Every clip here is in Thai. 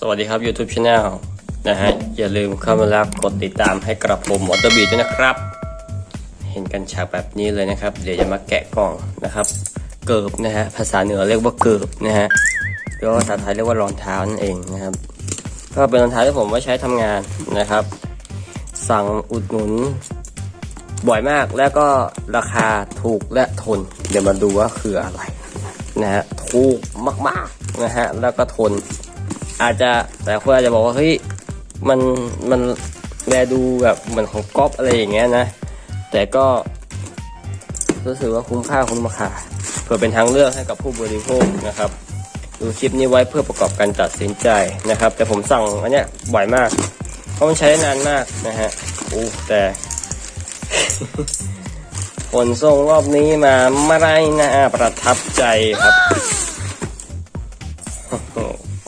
สวัสดีครับ YouTube Channel นะฮะ อย่าลืมเข้ามาแล้วกดติดตามให้กระผมวอเตอร์บีด้วยนะครับ เห็นกันฉากแบบนี้เลยนะครับ เดี๋ยวจะมาแกะกล่องนะครับ เกิบนะฮะ ภาษาเหนือเรียกว่าเกิบนะฮะแล้วภาษาไทยเรียกว่ารองเท้านั่นเองนะครับ ก็เป็นรองเท้าที่ผมไว้ใช้ทำงานนะครับ สั่งอุดหนุน บ่อยมากแล้วก็ราคาถูกและทน เดี๋ยวมาดูว่าคืออะไรนะฮะ ถูกมากๆนะฮะ แล้วก็ทน อาจจะแต่คนอาจจะบอกว่าเฮ้ยมันมันแลดูแบบเหมือนของก๊อปอะไรอย่างเงี้ยนะ แต่ก็รู้สึกว่าคุ้มค่าคุ้มราคาเพื่อเป็นทางเลือกให้กับผู้บริโภคนะครับดูคลิปนี้ไว้เพื่อประกอบการตัดสินใจนะครับ แต่ผมสั่งอันเนี้ยบ่อยมากเพราะมันใช้ได้นานมากนะฮะโอ้แต่ขนส่งรอบนี้มาไม่ได้นะประทับใจครับ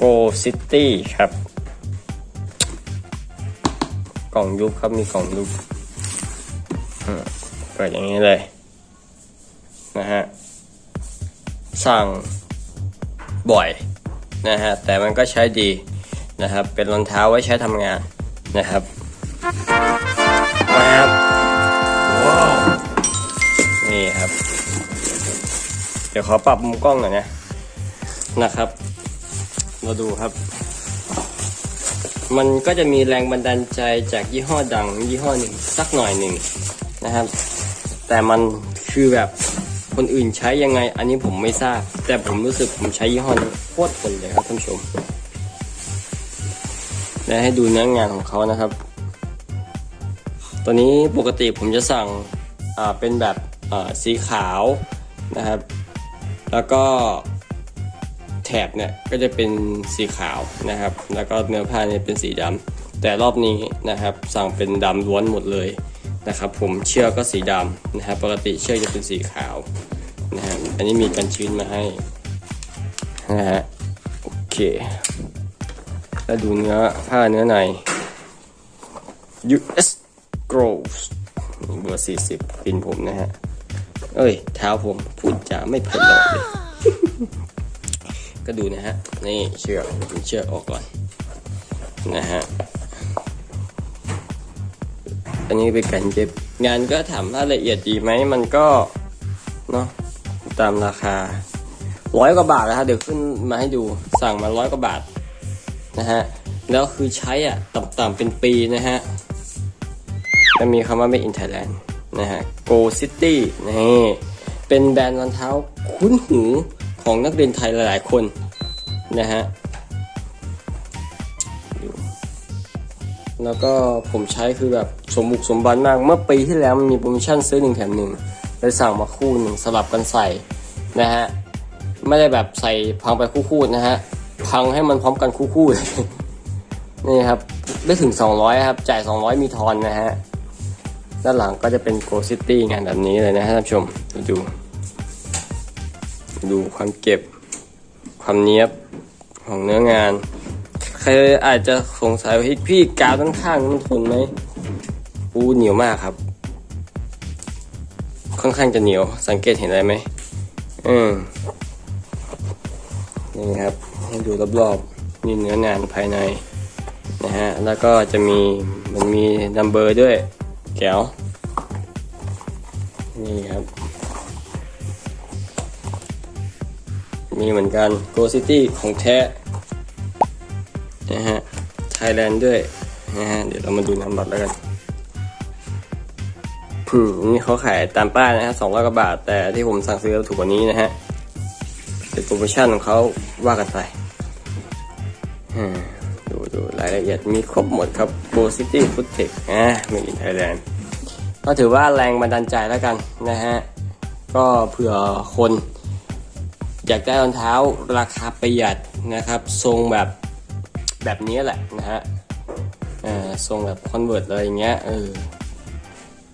โกซิตี้ครับ กล่องยุบครับมีกล่องยุบเปิดอย่างนี้เลย นะฮะ สั่งบ่อยนะฮะ แต่มันก็ใช้ดีนะครับ เป็นรองเท้าไว้ใช้ทำงานนะครับมาครับว้าวนี่ครับ เดี๋ยวขอปรับมุมกล้องหน่อยนะนะครับ เราดูครับ มันก็จะมีแรงบันดาลใจจากยี่ห้อดังยี่ห้อหนึ่งสักหน่อยหนึ่งนะครับ แต่มันคือแบบคนอื่นใช้ยังไง อันนี้ผมไม่ทราบ แต่ผมรู้สึกผมใช้ยี่ห้อนี้โคตรทนเลยครับท่านผู้ชมและให้ดูเนื้องานของเขานะครับ ตัวนี้ปกติผมจะสั่งเป็นแบบสีขาวนะครับ แล้วก็ แถบเนี่ยก็จะเป็นสีขาวนะครับ แล้วก็เนื้อผ้าเนี่ยเป็นสีดำแต่รอบนี้นะครับสั่งเป็นดำล้วนหมดเลยนะครับผมเชือกก็สีดำนะครับปกติเชือกจะเป็นสีขาวนะฮะอันนี้มีกันชื้นมาให้นะฮะโอเคแล้วดูเนื้อผ้าเนื้อใน US Groves เบอร์40ปินผมนะฮะ เอ้ย เท้าผมพูดจาไม่เพลอเลย ก็ดูนะฮะ นี่เชือกผมเชือกออกก่อนนะฮะ อันนี้เป็นการเย็บงานก็ถามว่าละเอียดดีไหมมันก็เนาะตามราคาร้อยกว่าบาทนะครับเดี๋ยวขึ้นมาให้ดูสั่งมาร้อยกว่าบาทนะฮะแล้วคือใช้อะต่ำๆเป็นปีนะฮะจะมีคำว่า Made in Thailand นะฮะ Go City นี่เป็นแบรนด์รองเท้าคุ้นหู ของนักเรียนไทยหลายๆคนนะฮะแล้วก็ผมใช้คือแบบสมบุกสมบันมาก เมื่อปีที่แล้วมันมีโปรโมชั่นซื้อหนึ่งแถมหนึ่งเลยสั่งมาคู่หนึ่งสลับกันใส่นะฮะไม่ได้แบบใส่พังไปคู่ๆนะฮะพังให้มันพร้อมกันคู่ๆเลยนี่ครับได้ถึง 200 ครับ จ่าย 200 มีทอนนะฮะด้านหลังก็จะเป็น Go City งานแบบนี้เลยนะฮะท่านผู้ชมดูดู ดูความเก็บความเนี้ยบของเนื้องาน ใครอาจจะสงสัยว่าพี่กาวด้านข้างมันทนไหมอู้เหนียวมากครับ ค่อนข้างจะเหนียว สังเกตเห็นอะไรไหมอืมนี่ครับ ให้ดูรอบๆนี่เนื้องานภายในนะฮะ แล้วก็จะมีมันมีนัมเบอร์ด้วย แก้ว นี่ครับ มีเหมือนกัน Go City ของแท้นะฮะ Thailand ด้วยนะฮะเดี๋ยวเรามาดูนามบัตรแล้วกันอืมนี่เขาขายตามป้ายนะฮะสองร้อยกว่าบาท แต่ที่ผมสั่งซื้อถูกกว่านี้นะฮะเป็นโปรโมชั่นของเขาว่ากันไปดูดูรายละเอียดมีครบหมดครับ Go City Food Tech อะ Made in Thailand ก็ถือว่าแรงบันดาลใจแล้วกันนะฮะ ก็เผื่อคน อยากได้รองเท้าราคาประหยัดนะครับ ทรงแบบแบบนี้แหละนะฮะทรงแบบคอนเวิร์ตอะไรอย่างเงี้ยเออ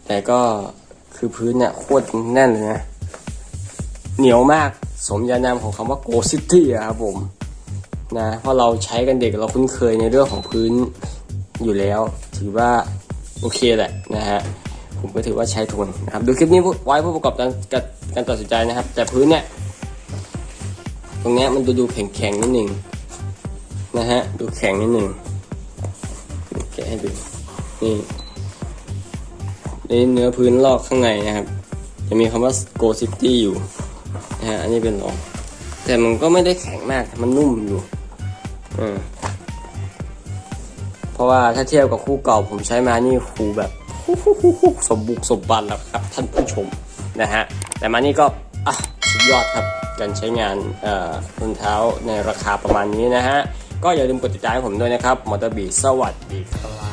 แต่ก็คือพื้นเนี่ยโคตรแน่นเลยนะ เหนียวมากสมญานามของคำว่า Go City อะครับผมนะเพราะเราใช้กันเด็กเราคุ้นเคยในเรื่องของพื้นอยู่แล้ว ถือว่าโอเคแหละนะฮะผมก็ถือว่าใช้ทนนะครับ ดูคลิปนี้ไว้เพื่อประกอบการการตัดสินใจนะครับ แต่พื้นเนี่ย รงนี้มันดูดูแข็งๆนิดหนึ่งนะฮะ ดูแข็งนิดหนึ่งแกะให้ดู นี่นี่เนื้อพื้นลอกข้างในนะครับ จะมีคำว่า Go City อยู่นะฮะ อันนี้เป็นรอง แต่มันก็ไม่ได้แข็งมาก มันนุ่มอยู่อืมเพราะว่าถ้าเทียบกับคู่เก่าผมใช้มานี่คูแบบสมบุกสมบันแล้วครับท่านผู้ชมนะฮะ แต่มานี่ก็อะสุดยอดครับ การใช้งานเอ่อรองเท้าในราคาประมาณนี้นะฮะ ก็อย่าลืมกดติดตามผมด้วยนะครับมอเตอร์บีสวัสดีครับ